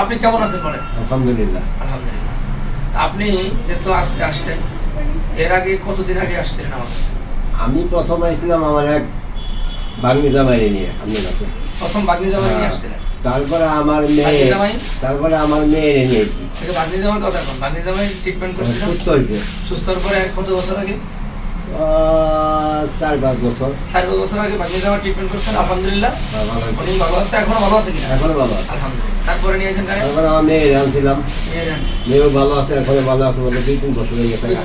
আপনি কেমন আছেন বলেন? আলহামদুলিল্লাহ। আলহামদুলিল্লাহ। আপনি যেহেতু আজকে আসছেন এর আগে কতদিন আগে আসছিলেন আমার কাছে? আমি প্রথম আসছিলাম আমার এক বাগনি জামাই নিয়ে আপনার কাছে। প্রথম বাগনি জামাই নিয়ে আসছিলেন? তারপরে আমার মেয়ে জামাই? তারপরে আমার মেয়েরে নিয়েছি বাগনি জামার কথা বাগনি জামাই ট্রিটমেন্ট করছিলেন সুস্থ হয়েছে। সুস্থ হওয়ার পরে এক কত বছর আগে? চার পাঁচ বছর। চার পাঁচ বছর আগে বাগনি জামাই ট্রিটমেন্ট করছেন আলহামদুলিল্লাহ। হ্যাঁ, ভালো উনি ভালো আছে এখনও ভালো আছে কিনা? এখনও ভালো আছে। আলহামদুলিল্লাহ। তারপরে নিয়েছেন তারপরে আমার মেয়ে আনছিলাম। মেয়েও ভালো আছে এখনও ভালো আছে বলে দুই তিন বছর হয়ে গেছে। হয়ে।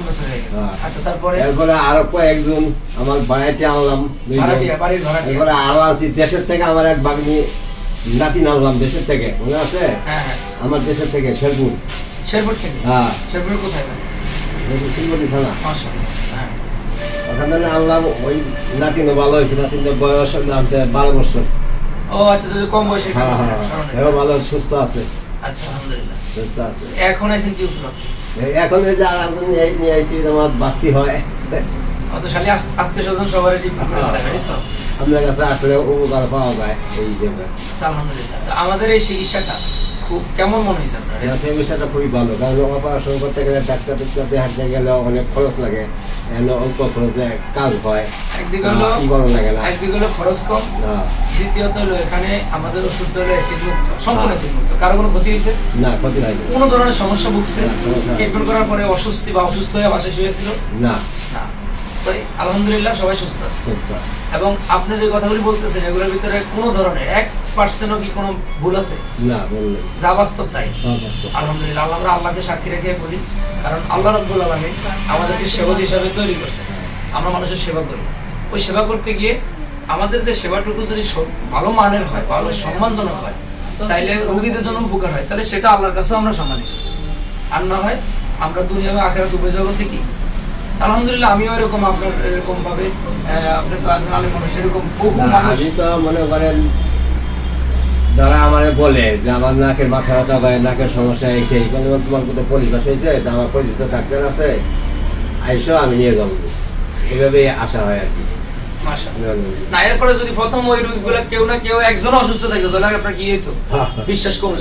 আচ্ছা তারপরে? এরপরে আরও কয়েকজন আমার ভাড়াটি আনলাম এরপরে আরও আনছি দেশের থেকে আমার এক বাগনি নাতি আনলাম দেশের থেকে মনে আছে? হ্যাঁ আমার দেশের থেকে শেরপুর। শেরপুর থেকে? হ্যাঁ। শেরপুর কোথায়? শিলবটি থানা। হ্যাঁ। ওখানে আনলাম ওই নাতিনও ভালো হয়েছে নাতিনের বয়স বারো বছর। ও আচ্ছা কম বয়সে ভালো সুস্থ আছে। আচ্ছা আলহামদুলিল্লাহ। সুস্থ আছে। এখন আছেন কি উপলক্ষে? এখন এই যে আর একজন নিয়ে নিয়ে আইছি আমার বাস্তি হয়। অত শালি আত্মীয় স্বজন সবার ট্রিটমেন্ট করে দেয় তাই তো আপনার কাছে আসলে উপকার পাওয়া যায় এই হিসেবে আলহামদুলিল্লাহ। আমাদের এই চিকিৎসাটা খুব কেমন মনে হয়েছে আপনার? সেই খুবই ভালো কারণ অপারেশন করতে গেলে ডাক্তার টাক্তার হাঁটতে গেলে অনেক খরচ লাগে। এখানে অল্প খরচে কাজ হয়। একদিকে হলো গরম লাগে না? একদিকে হলো খরচ কম। হ্যাঁ। দ্বিতীয়ত হলো এখানে আমাদের ওষুধ হলো অ্যাসিড মুক্ত সম্পূর্ণ অ্যাসিড মুক্ত। কারও কোনো ক্ষতি হয়েছে? না ক্ষতি হয়নি। কোনো ধরনের সমস্যা ভুগছে? না, ট্রিটমেন্ট করার পরে অসুস্থ বা অসুস্থ হয়ে বাসায় শুয়েছিল? না। না। তো আলহামদুলিল্লাহ সবাই সুস্থ আছে। এবং আপনি যে কথাগুলি বলতেছেন এগুলোর ভিতরে কোনো ধরনের এক পার্সেন্টও কি কোনো ভুল আছে? না যা বাস্তব তাই। আলহামদুলিল্লাহ আমরা আল্লাহকে সাক্ষী রেখে বলি কারণ আল্লাহ রব্বুল আলমী আমাদেরকে সেবক হিসাবে তৈরি করছে আমরা মানুষের সেবা করি। ওই সেবা করতে গিয়ে আমাদের যে সেবাটুকু যদি ভালো মানের হয় ভালো সম্মানজনক হয় তাইলে রোগীদের জন্য উপকার হয় তাহলে সেটা আল্লাহর কাছেও আমরা সম্মানিত। আর না হয় আমরা দুনিয়া আখেরা দুবে জগতে কি? আলহামদুলিল্লাহ আমিও এরকম আপনার এরকম ভাবে আহ, আপনি তো একজন আলিম মানুষ এরকম বহু মানুষ আমি তো মনে করেন যারা আমার বলে যে আমার নাকের মাথা ব্যথা বা নাকের সমস্যা এই সেই মানে তোমার কোথাও পরিবেশ হয়েছে আমার পরিচিত ডাক্তার আছে আইসো আমি নিয়ে যাব। এইভাবে আশা হয় আর কি। না এরপরে যদি প্রথম ওই রোগীগুলো কেউ না কেউ একজন অসুস্থ থাকতো তাহলে আপনার কি হইতো? বিশ্বাস কমে।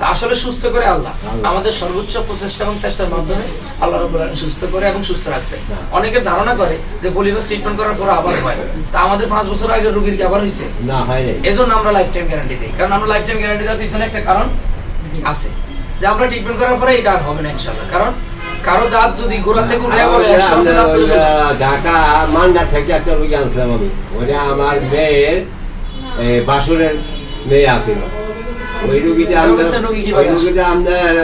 তা আসলে সুস্থ করে আল্লাহ। আমাদের সর্বোচ্চ প্রচেষ্টা এবং চেষ্টার মাধ্যমে আল্লাহ আলামিন সুস্থ করে এবং সুস্থ রাখছে। অনেকে ধারণা করে যে বলিবাস ট্রিটমেন্ট করার পর আবার হয়। তা আমাদের পাঁচ বছর আগে রোগীর কি আবার হয়েছে হয় এজন্য আমরা লাইফ টাইম গ্যারান্টি দিই। কারণ আমরা লাইফ টাইম গ্যারান্টি দেওয়ার পিছনে একটা কারণ আছে। যে আমরা ট্রিটমেন্ট করার পরে এটা আর হবে না ইনশাল্লাহ কারণ কারও দাঁত যদি গোড়া থেকে উঠে বলে দাঁত ঢাকা মান্ডা থেকে একটা রুগী আনছিলাম আমি। ওটা আমার মেয়ের বাসুরের মেয়ে আছিল। ওই রুগীটা? রুগীটা আপনার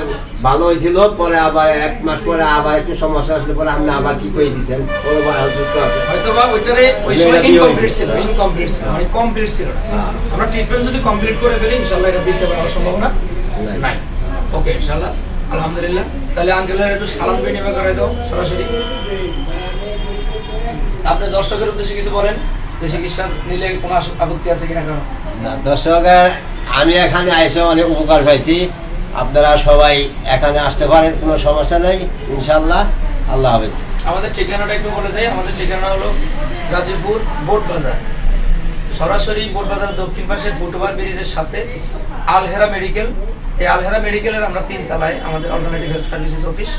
ভালো হয়েছিল পরে আবার এক মাস পরে আবার একটু সমস্যা আসলে পরে আপনি আবার কি করে দিচ্ছেন ওর আবার সুস্থ আছে। হয়তো বা ওইটারে ওই সময় ইনকমপ্লিট ছিল ইনকমপ্লিট ছিল মানে কমপ্লিট ছিল না। হ্যাঁ। আমরা ট্রিটমেন্ট যদি কমপ্লিট করে ফেলি ইনশাআল্লাহ এটা দিতে পারার সম্ভাবনা নাই। নাই। ওকে ইনশাআল্লাহ আলহামদুলিল্লাহ। তাহলে আঙ্কেলের একটু সালাম বিনিময় করে দাও সরাসরি। আপনি দর্শকের উদ্দেশ্যে কিছু বলেন যে চিকিৎসা নিলে কোনো আপত্তি আছে কিনা কারণ না দর্শকের আমি এখানে এসে অনেক উপকার পাইছি। আপনারা সবাই এখানে আসতে পারেন কোনো সমস্যা নেই ইনশাল্লাহ আল্লাহ হাফেজ। আমাদের ঠিকানাটা একটু বলে দেয় আমাদের ঠিকানা হলো গাজীপুর বোট বাজার। সরাসরি বোট বাজারের দক্ষিণ পাশে ফুটওভার ব্রিজের সাথে আলহেরা মেডিকেল। এই আলহেরা মেডিকেলের আমরা তিন তলায় আমাদের অল্টারনেটিভ হেলথ সার্ভিসেস অফিস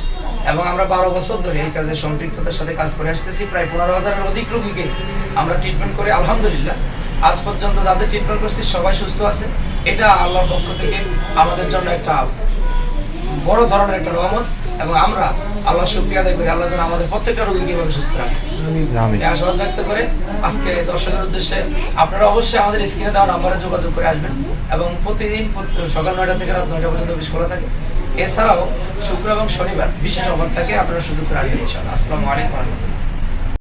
এবং আমরা বারো বছর ধরে এই কাজে সম্পৃক্ততার সাথে কাজ করে আসতেছি। প্রায় পনেরো হাজারের অধিক রোগীকে আমরা ট্রিটমেন্ট করে, আলহামদুলিল্লাহ। আজ পর্যন্ত যাদের ট্রিটমেন্ট করছি, সবাই সুস্থ আছে। এটা আল্লাহর পক্ষ থেকে আমাদের জন্য একটা বড় ধরনের একটা রহমত এবং আমরা আল্লাহ শুক্রিয়া আদায় করি। আল্লাহ যেন আমাদের প্রত্যেকটা রোগীকে এভাবে সুস্থ রাখে। আশীর্বাদ ব্যক্ত করে আজকে দর্শকের উদ্দেশ্যে আপনারা অবশ্যই আমাদের স্ক্রিনে দেওয়া নাম্বারে যোগাযোগ করে আসবেন এবং প্রতিদিন সকাল নয়টা থেকে রাত নয়টা পর্যন্ত অফিস খোলা থাকে। এছাড়াও শুক্র এবং শনিবার বিশেষ অফার থাকে। আপনারা সুযোগ করে আসবেন ইনশাআল্লাহ। আসসালামু আলাইকুম রহমতুল্লাহ।